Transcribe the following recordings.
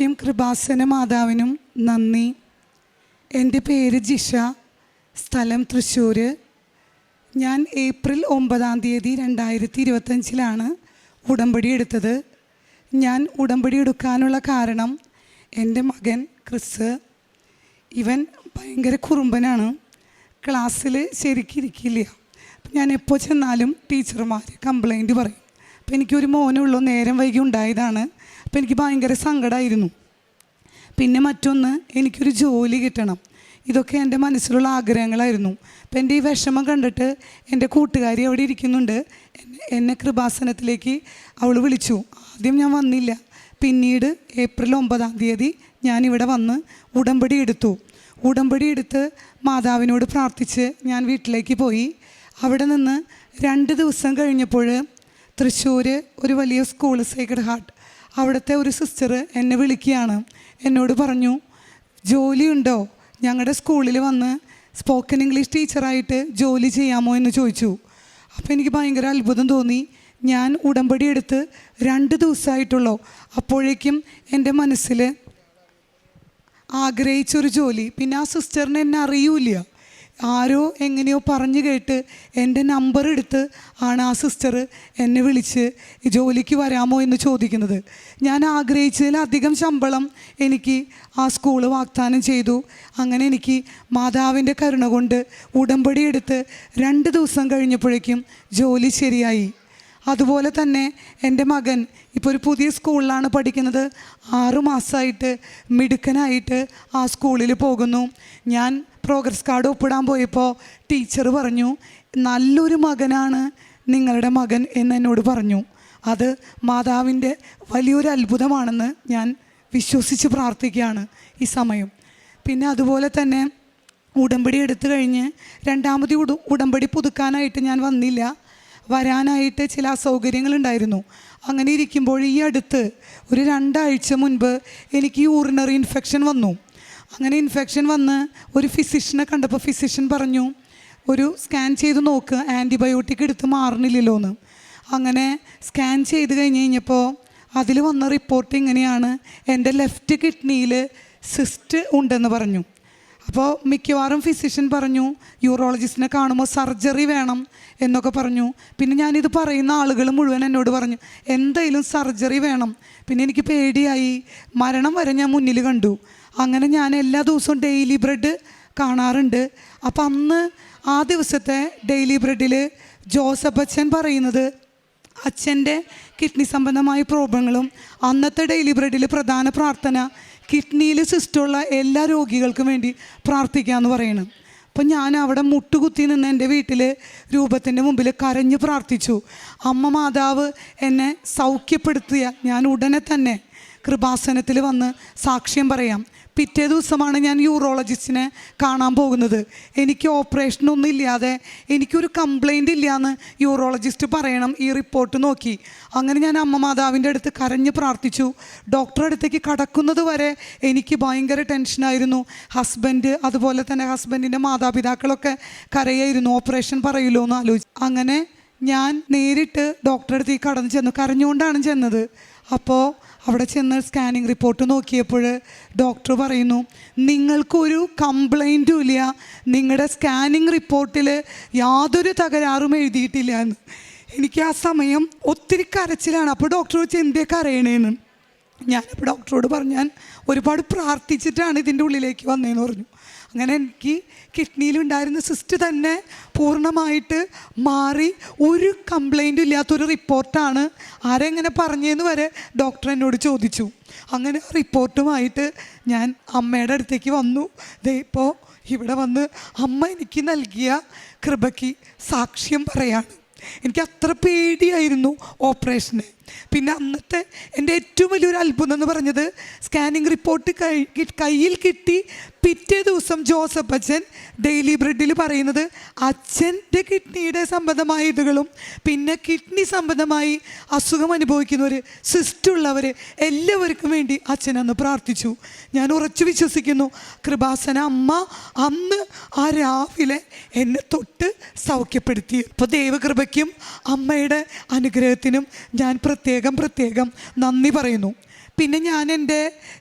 കൃപയ്ക്കും കൃപാസന മാതാവിനും നന്ദി. എന്റെ പേര് ജിഷ. സ്ഥലം തൃശ്ശൂർ ഞാൻ ഏപ്രിൽ ഒമ്പതാം തീയതി രണ്ടായിരത്തി ഇരുപത്തഞ്ചിലാണ് ഉടമ്പടി എടുത്തത്. ഞാൻ ഉടമ്പടി എടുക്കാനുള്ള കാരണം എന്റെ മകൻ ക്രിസ്. ഇവൻ ഭയങ്കര കുറുമ്പനാണ്. ക്ലാസ്സിൽ ശരിക്കിരിക്കില്ല ഞാൻ എപ്പോൾ ചെന്നാലും ടീച്ചർമാർ കംപ്ലൈന്റ് പറയും. അപ്പം എനിക്കൊരു മോനുള്ളൂ നേരം വൈകി ഉണ്ടായതാണ്. അപ്പോൾ എനിക്ക് ഭയങ്കര സങ്കടമായിരുന്നു പിന്നെ മറ്റൊന്ന് എനിക്കൊരു ജോലി കിട്ടണം. ഇതൊക്കെ എന്റെ മനസ്സിലുള്ള ആഗ്രഹങ്ങളായിരുന്നു. അപ്പം എന്റെ ഈ വിഷമം കണ്ടിട്ട് എന്റെ കൂട്ടുകാരി അവിടെ ഇരിക്കുന്നുണ്ട്. എന്നെ- കൃപാസനത്തിലേക്ക് അവൾ വിളിച്ചു. ആദ്യം ഞാൻ വന്നില്ല. പിന്നീട് ഏപ്രിൽ ഒമ്പതാം തീയതി ഞാനിവിടെ വന്ന് ഉടമ്പടി എടുത്തു. ഉടമ്പടി എടുത്ത് മാതാവിനോട് പ്രാർത്ഥിച്ച് ഞാൻ വീട്ടിലേക്ക് പോയി. അവിടെ നിന്ന് രണ്ട് ദിവസം കഴിഞ്ഞപ്പോൾ തൃശ്ശൂർ ഒരു വലിയ സ്കൂൾ സേക്രഡ് ഹാർട്ട് അവിടുത്തെ ഒരു സിസ്റ്റർ എന്നെ വിളിക്കുകയാണ്. എന്നോട് പറഞ്ഞു ജോലിയുണ്ടോ? ഞങ്ങളുടെ സ്കൂളിൽ വന്ന് സ്പോക്കൺ ഇംഗ്ലീഷ് ടീച്ചറായിട്ട് ജോലി ചെയ്യാമോ എന്ന് ചോദിച്ചു. അപ്പോൾ എനിക്ക് ഭയങ്കര അത്ഭുതം തോന്നി. ഞാൻ ഉടമ്പടി എടുത്ത് രണ്ട് ദിവസമായിട്ടുള്ളൂ അപ്പോഴേക്കും എന്റെ മനസ്സിൽ ആഗ്രഹിച്ചൊരു ജോലി. പിന്നെ ആ സിസ്റ്ററിനെ എന്നെ അറിയൂല ആരോ എങ്ങനെയോ പറഞ്ഞു കേട്ട് എന്റെ നമ്പർ എടുത്ത് ആണ് ആ സിസ്റ്റർ എന്നെ വിളിച്ച് ജോലിക്ക് വരാമോ എന്ന് ചോദിക്കുന്നത്. ഞാൻ ആഗ്രഹിച്ചതിലധികം ശമ്പളം എനിക്ക് ആ സ്കൂൾ വാഗ്ദാനം ചെയ്തു. അങ്ങനെ എനിക്ക് മാതാവിന്റെ കരുണ കൊണ്ട് ഉടമ്പടി എടുത്ത് രണ്ട് ദിവസം കഴിഞ്ഞപ്പോഴേക്കും ജോലി ശരിയായി. അതുപോലെ തന്നെ എന്റെ മകൻ ഇപ്പോൾ ഒരു പുതിയ സ്കൂളിലാണ് പഠിക്കുന്നത്. ആറുമാസമായിട്ട് മിടുക്കനായിട്ട് ആ സ്കൂളിൽ പോകുന്നു. ഞാൻ പ്രോഗ്രസ് കാർഡ് ഒപ്പിടാൻ പോയപ്പോൾ ടീച്ചർ പറഞ്ഞു നല്ലൊരു മകനാണ് നിങ്ങളുടെ മകൻ എന്ന് എന്നോട് പറഞ്ഞു. അത് മാതാവിന്റെ വലിയൊരു അത്ഭുതമാണെന്ന് ഞാൻ വിശ്വസിച്ച് പ്രാർത്ഥിക്കുകയാണ് ഈ സമയം. പിന്നെ അതുപോലെ തന്നെ ഉടമ്പടി എടുത്തു കഴിഞ്ഞ് രണ്ടാമത് ഉട ഉടമ്പടി പുതുക്കാനായിട്ട് ഞാൻ വന്നില്ല. വരാനായിട്ട് ചില അസൗകര്യങ്ങളുണ്ടായിരുന്നു. അങ്ങനെ ഇരിക്കുമ്പോൾ ഈ അടുത്ത് ഒരു രണ്ടാഴ്ച മുൻപ് എനിക്ക് യൂറിനറി ഇൻഫെക്ഷൻ വന്നു. അങ്ങനെ ഇൻഫെക്ഷൻ വന്ന് ഒരു ഫിസിഷ്യനെ കണ്ടപ്പോൾ ഫിസിഷ്യൻ പറഞ്ഞു ഒരു സ്കാൻ ചെയ്ത് നോക്ക് ആന്റിബയോട്ടിക് എടുത്ത് മാറണില്ലല്ലോ എന്ന് അങ്ങനെ സ്കാൻ ചെയ്ത് കഴിഞ്ഞ് കഴിഞ്ഞപ്പോൾ അതിൽ വന്ന റിപ്പോർട്ട് ഇങ്ങനെയാണ് എന്റെ ലെഫ്റ്റ് കിഡ്നിയിൽ സിസ്റ്റ് ഉണ്ടെന്ന് പറഞ്ഞു. അപ്പോൾ മിക്കവാറും ഫിസിഷ്യൻ പറഞ്ഞു യൂറോളജിസ്റ്റിനെ കാണുമ്പോൾ സർജറി വേണം എന്നൊക്കെ പറഞ്ഞു. പിന്നെ ഞാനിത് പറയുന്ന ആളുകൾ മുഴുവൻ എന്നോട് പറഞ്ഞു എന്തായാലും സർജറി വേണം. പിന്നെ എനിക്ക് പേടിയായി മരണം വരെ ഞാൻ മുന്നിൽ കണ്ടു. അങ്ങനെ ഞാൻ എല്ലാ ദിവസവും ഡെയിലി ബ്രെഡ് കാണാറുണ്ട്. അപ്പം അന്ന് ആ ദിവസത്തെ ഡെയിലി ബ്രെഡിൽ ജോസഫ് അച്ഛൻ പറയുന്നത് അച്ഛന്റെ കിഡ്നി സംബന്ധമായ പ്രോബ്ലങ്ങളും അന്നത്തെ ഡെയിലി ബ്രെഡിൽ പ്രധാന പ്രാർത്ഥന കിഡ്നിയിൽ സിസ്റ്റുള്ള എല്ലാ രോഗികൾക്കും വേണ്ടി പ്രാർത്ഥിക്കാമെന്ന് പറയണം. അപ്പം ഞാൻ അവിടെ മുട്ടുകുത്തി നിന്ന് എന്റെ വീട്ടിൽ രൂപത്തിന്റെ മുമ്പിൽ കരഞ്ഞ് പ്രാർത്ഥിച്ചു. അമ്മ മാതാവ് എന്നെ സൗഖ്യപ്പെടുത്തിയ ഞാൻ ഉടനെ തന്നെ കൃപാസനത്തിൽ വന്ന് സാക്ഷ്യം പറയാം. പിറ്റേ ദിവസമാണ് ഞാൻ യൂറോളജിസ്റ്റിനെ കാണാൻ പോകുന്നത്. എനിക്ക് ഓപ്പറേഷനൊന്നും ഇല്ലാതെ എനിക്കൊരു കംപ്ലൈന്റ് ഇല്ലയെന്ന് യൂറോളജിസ്റ്റ് പറയണം ഈ റിപ്പോർട്ട് നോക്കി. അങ്ങനെ ഞാൻ അമ്മ മാതാവിന്റെ അടുത്ത് കരഞ്ഞ് പ്രാർത്ഥിച്ചു. ഡോക്ടറെ അടുത്തേക്ക് കടക്കുന്നത് വരെ എനിക്ക് ഭയങ്കര ടെൻഷനായിരുന്നു ഹസ്ബൻഡ് അതുപോലെ തന്നെ ഹസ്ബൻഡിന്റെ മാതാപിതാക്കളൊക്കെ കരയായിരുന്നു. ഓപ്പറേഷൻ പറയില്ലോ എന്ന് ആലോചിച്ചു. അങ്ങനെ ഞാൻ നേരിട്ട് ഡോക്ടറെ അടുത്തേക്ക് കടന്നു ചെന്നു. കരഞ്ഞുകൊണ്ടാണ് ചെന്നത്. അപ്പോൾ അവിടെ ചെന്ന് സ്കാനിങ് റിപ്പോർട്ട് നോക്കിയപ്പോൾ ഡോക്ടർ പറയുന്നു നിങ്ങൾക്കൊരു കംപ്ലൈന്റും ഇല്ല. നിങ്ങളുടെ സ്കാനിങ് റിപ്പോർട്ടിൽ യാതൊരു തകരാറും എഴുതിയിട്ടില്ല എന്ന് എനിക്ക് ആ സമയം ഒത്തിരി കരച്ചിലാണ്. അപ്പോൾ ഡോക്ടർ വെച്ച് എന്തേ അറിയണേന്ന്? ഞാനപ്പോൾ ഡോക്ടറോട് പറഞ്ഞു ഞാൻ ഒരുപാട് പ്രാർത്ഥിച്ചിട്ടാണ് ഇതിന്റെ ഉള്ളിലേക്ക് വന്നതെന്ന് പറഞ്ഞു. അങ്ങനെ എനിക്ക് കിഡ്നിയിലുണ്ടായിരുന്ന സിസ്റ്റ് തന്നെ പൂർണമായിട്ട് മാറി ഒരു കംപ്ലൈന്റും ഇല്ലാത്തൊരു റിപ്പോർട്ടാണ് ആരെങ്ങനെ പറഞ്ഞതെന്ന് വരെ ഡോക്ടർ എന്നോട് ചോദിച്ചു. അങ്ങനെ റിപ്പോർട്ടുമായിട്ട് ഞാൻ അമ്മയുടെ അടുത്തേക്ക് വന്നു. ദേ ഇപ്പോൾ ഇവിടെ വന്ന് അമ്മ എനിക്ക് നൽകിയ കൃപയ്ക്ക് സാക്ഷ്യം പറയാണ്. എനിക്ക് അത്ര പേടിയായിരുന്നു ഓപ്പറേഷന്. പിന്നെ അന്നത്തെ എന്റെ ഏറ്റവും വലിയൊരു അത്ഭുതം എന്ന് പറഞ്ഞത് സ്കാനിങ് റിപ്പോർട്ട് കൈ കയ്യിൽ കിട്ടി പിറ്റേ ദിവസം ജോസഫ് അച്ഛൻ ഡെയിലി ബ്രെഡിൽ പറയുന്നത് അച്ഛന്റെ കിഡ്നിയുടെ സംബന്ധമായ ഇതുകളും പിന്നെ കിഡ്നി സംബന്ധമായി അസുഖം അനുഭവിക്കുന്നവർ സിസ്റ്റുള്ളവർ എല്ലാവർക്കും വേണ്ടി അച്ഛൻ അന്ന് പ്രാർത്ഥിച്ചു. ഞാൻ ഉറച്ചു വിശ്വസിക്കുന്നു കൃപാസന അമ്മ അന്ന് ആ രാവിലെ എന്നെ തൊട്ട് സൗഖ്യപ്പെടുത്തി. അപ്പോൾ ദൈവകൃപയ്ക്കും അമ്മയുടെ അനുഗ്രഹത്തിനും ഞാൻ പ്രത്യേകം പ്രത്യേകം പ്രത്യേകം നന്ദി പറയുന്നു. പിന്നെ ഞാൻ എന്റെ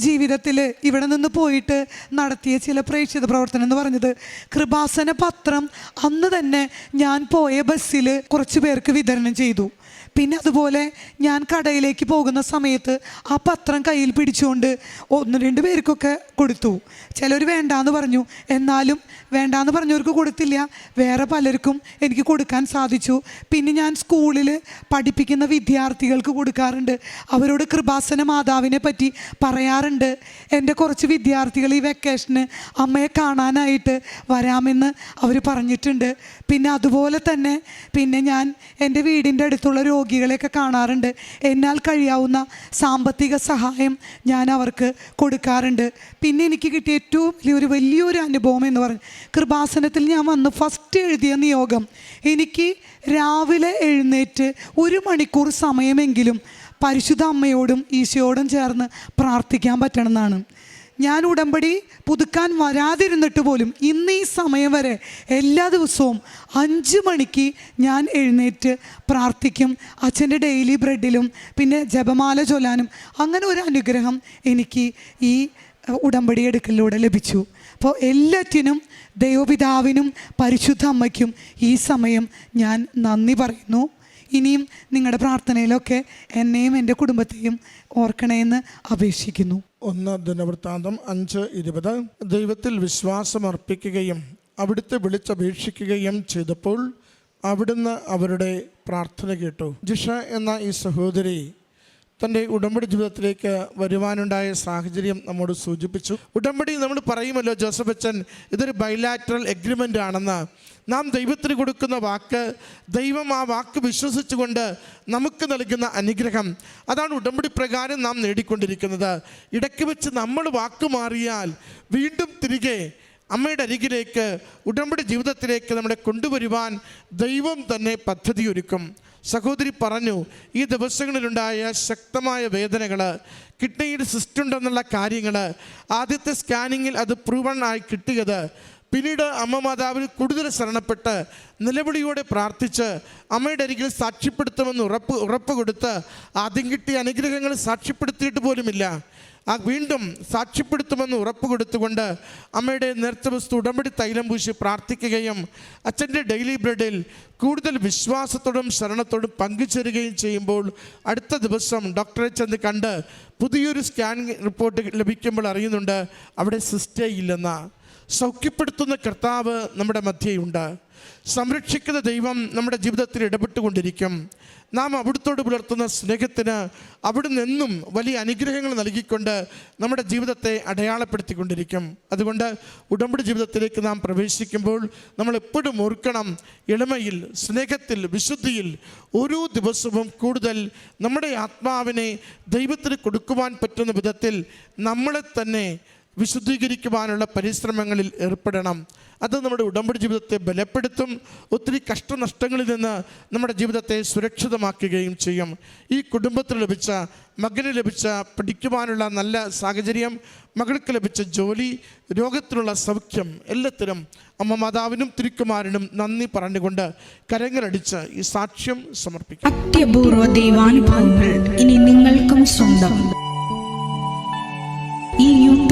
ജീവിതത്തിൽ ഇവിടെ നിന്ന് പോയിട്ട് നടത്തിയ ചില പ്രേക്ഷിത പ്രവർത്തനം എന്ന് പറഞ്ഞത് കൃപാസന പത്രം അന്ന് തന്നെ ഞാൻ പോയ ബസ്സിൽ കുറച്ച് പേർക്ക് വിതരണം ചെയ്തു. പിന്നെ അതുപോലെ ഞാൻ കടയിലേക്ക് പോകുന്ന സമയത്ത് ആ പത്രം കയ്യിൽ പിടിച്ചുകൊണ്ട് ഒന്ന് രണ്ട് പേർക്കൊക്കെ കൊടുത്തു. ചിലർ വേണ്ടാന്ന് പറഞ്ഞു. എന്നാലും വേണ്ടാന്ന് പറഞ്ഞവർക്ക് കൊടുത്തില്ല. വേറെ പലർക്കും എനിക്ക് കൊടുക്കാൻ സാധിച്ചു. പിന്നെ ഞാൻ സ്കൂളിൽ പഠിപ്പിക്കുന്ന വിദ്യാർത്ഥികൾക്ക് കൊടുക്കാറുണ്ട്. അവരോട് കൃപാസന മാതാവിനെ പറ്റി പറയാറുണ്ട്. എന്റെ കുറച്ച് വിദ്യാർത്ഥികൾ ഈ വെക്കേഷന് അമ്മയെ കാണാനായിട്ട് വരാമെന്ന് അവർ പറഞ്ഞിട്ടുണ്ട്. പിന്നെ അതുപോലെ തന്നെ പിന്നെ ഞാൻ എന്റെ വീടിന്റെ അടുത്തുള്ള രോഗികളെയൊക്കെ കാണാറുണ്ട്. എന്നാൽ കഴിയാവുന്ന സാമ്പത്തിക സഹായം ഞാൻ അവർക്ക് കൊടുക്കാറുണ്ട്. പിന്നെ എനിക്ക് കിട്ടിയ ഏറ്റവും വലിയൊരു വലിയൊരു അനുഭവം എന്ന് പറഞ്ഞു കൃപാസനത്തിൽ ഞാൻ വന്ന് ഫസ്റ്റ് എഴുതിയ നിയോഗം. എനിക്ക് രാവിലെ എഴുന്നേറ്റ് ഒരു മണിക്കൂർ സമയമെങ്കിലും പരിശുദ്ധ അമ്മയോടും ഈശോയോടും ചേർന്ന് പ്രാർത്ഥിക്കാൻ പറ്റണമെന്നാണ്. ഞാൻ ഉടമ്പടി പുതുക്കാൻ വരാതിരുന്നിട്ട് പോലും ഇന്ന് ഈ സമയം വരെ എല്ലാ ദിവസവും അഞ്ച് മണിക്ക് ഞാൻ എഴുന്നേറ്റ് പ്രാർത്ഥിക്കും. അച്ഛന്റെ ഡെയിലി ബ്രെഡിലും പിന്നെ ജപമാല ചൊല്ലാനും അങ്ങനെ ഒരു അനുഗ്രഹം എനിക്ക് ഈ ഉടമ്പടി എടുക്കലിലൂടെ ലഭിച്ചു. അപ്പോൾ എല്ലാറ്റിനും ദൈവപിതാവിനും പരിശുദ്ധ അമ്മയ്ക്കും ഈ സമയം ഞാൻ നന്ദി പറയുന്നു. ഇനിയും നിങ്ങളുടെ പ്രാർത്ഥനയിലൊക്കെ എന്നെയും എന്റെ കുടുംബത്തെയും ഓർക്കണേന്ന് അപേക്ഷിക്കുന്നു. ഒന്ന് ദിനവൃത്താന്തം അഞ്ച് ഇരുപത്. ദൈവത്തിൽ വിശ്വാസമർപ്പിക്കുകയും അവിടുത്തെ വിളിച്ചപേക്ഷിക്കുകയും ചെയ്തപ്പോൾ അവിടുന്ന് അവരുടെ പ്രാർത്ഥന കേട്ടു. ജിഷ എന്ന ഈ സഹോദരി തന്റെ ഉടമ്പടി ജീവിതത്തിലേക്ക് വരുവാനുണ്ടായ സാഹചര്യം നമ്മോട് സൂചിപ്പിച്ചു. ഉടമ്പടി നമ്മൾ പറയുമല്ലോ ജോസഫ് അച്ഛൻ ഇതൊരു ബൈലാറ്ററൽ എഗ്രിമെന്റ് ആണെന്ന്. നാം ദൈവത്തിന് കൊടുക്കുന്ന വാക്ക് ദൈവം ആ വാക്ക് വിശ്വസിച്ചുകൊണ്ട് നമുക്ക് നൽകുന്ന അനുഗ്രഹം. അതാണ് ഉടമ്പടി പ്രകാരം നാം നേടിക്കൊണ്ടിരിക്കുന്നത്. ഇടയ്ക്ക് വെച്ച് നമ്മൾ വാക്ക് മാറിയാൽ വീണ്ടും തിരികെ അമ്മയുടെ അരികിലേക്ക് ഉടമ്പടി ജീവിതത്തിലേക്ക് നമ്മളെ കൊണ്ടുവരുവാൻ ദൈവം തന്നെ പദ്ധതി ഒരുക്കും സഹോദരി പറഞ്ഞു ഈ ദിവസങ്ങളിലുണ്ടായ ശക്തമായ വേദനകൾ കിഡ്നിയിൽ സിസ്റ്റ് ഉണ്ടെന്നുള്ള കാര്യങ്ങൾ ആദ്യത്തെ സ്കാനിങ്ങിൽ അത് പ്രൂവൺ ആയി കിട്ടിയത് പിന്നീട് അമ്മ മാതാവിൽ കൂടുതൽ ശരണപ്പെട്ട് നിലവിളിയോടെ പ്രാർത്ഥിച്ച് അമ്മയുടെ അരികിൽ സാക്ഷ്യപ്പെടുത്തുമെന്ന് ഉറപ്പ് ഉറപ്പ് കൊടുത്ത് ആദ്യം കിട്ടിയ അനുഗ്രഹങ്ങൾ സാക്ഷ്യപ്പെടുത്തിയിട്ട് പോലുമില്ല. ആ വീണ്ടും സാക്ഷ്യപ്പെടുത്തുമെന്ന് ഉറപ്പ് കൊടുത്തുകൊണ്ട് അമ്മയുടെ നേർച്ച വസ്തു ഉടമ്പടി തൈലം പൂശി പ്രാർത്ഥിക്കുകയും അച്ഛന്റെ ഡെയിലി ബ്രെഡിൽ കൂടുതൽ വിശ്വാസത്തോടും ശരണത്തോടും പങ്കുചേരുകയും ചെയ്യുമ്പോൾ അടുത്ത ദിവസം ഡോക്ടറെ ചെന്ന് കണ്ട് പുതിയൊരു സ്കാൻ റിപ്പോർട്ട് ലഭിക്കുമ്പോൾ അറിയുന്നുണ്ട് അവിടെ സിസ്റ്റേ ഇല്ലെന്ന. സൗഖ്യപ്പെടുത്തുന്ന കർത്താവ് നമ്മുടെ മധ്യയുണ്ട്. സംരക്ഷിക്കുന്ന ദൈവം നമ്മുടെ ജീവിതത്തിൽ ഇടപെട്ടുകൊണ്ടിരിക്കും. നാം അവിടുത്തോട് പുലർത്തുന്ന സ്നേഹത്തിന് അവിടുന്ന് എന്നും വലിയ അനുഗ്രഹങ്ങൾ നൽകിക്കൊണ്ട് നമ്മുടെ ജീവിതത്തെ അടയാളപ്പെടുത്തിക്കൊണ്ടിരിക്കും. അതുകൊണ്ട് ഉടമ്പടി ജീവിതത്തിലേക്ക് നാം പ്രവേശിക്കുമ്പോൾ നമ്മൾ എപ്പോഴും ഓർക്കണം എളിമയിൽ സ്നേഹത്തിൽ വിശുദ്ധിയിൽ ഓരോ ദിവസവും കൂടുതൽ നമ്മുടെ ആത്മാവിനെ ദൈവത്തിന് കൊടുക്കുവാൻ പറ്റുന്ന വിധത്തിൽ നമ്മളെ തന്നെ വിശുദ്ധീകരിക്കുവാനുള്ള പരിശ്രമങ്ങളിൽ ഏർപ്പെടണം. അത് നമ്മുടെ ഉടമ്പടി ജീവിതത്തെ ബലപ്പെടുത്തും. ഒത്തിരി കഷ്ടനഷ്ടങ്ങളിൽ നിന്ന് നമ്മുടെ ജീവിതത്തെ സുരക്ഷിതമാക്കുകയും ചെയ്യും. ഈ കുടുംബത്തിന് ലഭിച്ച മകന് ലഭിച്ച പഠിക്കുവാനുള്ള നല്ല സാഹചര്യം മകൾക്ക് ലഭിച്ച ജോലി രോഗത്തിനുള്ള സൗഖ്യം എല്ലാത്തിനും അമ്മ മാതാവിനും തിരുക്കുമാരനും നന്ദി പറഞ്ഞുകൊണ്ട് കരങ്ങളടിച്ച് ഈ സാക്ഷ്യം സമർപ്പിക്കും. അത്യപൂർവ ദൈവാനുഭവങ്ങൾ ഇനി നിങ്ങൾക്കും സ്വന്തം. ഈ യൂട്യൂബ്